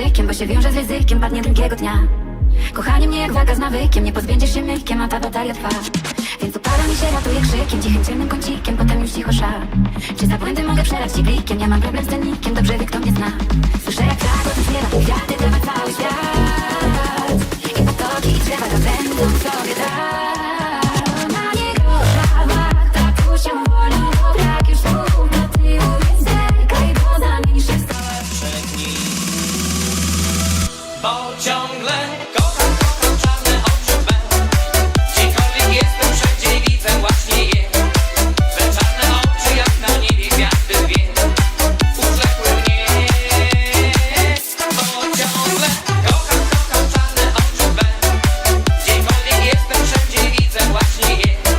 Bo się wiąże z ryzykiem, padnie drugiego dnia. Kochanie mnie jak waga z nawykiem, nie pozbędziesz się mykiem, a ta batalia trwa. Więc upada mi się, ratuje krzykiem, cichym ciemnym kącikiem, potem już cicho szar. Czy za błędy mogę przelać ci blikiem, ja mam problem z cennikiem, dobrze wie kto mnie zna.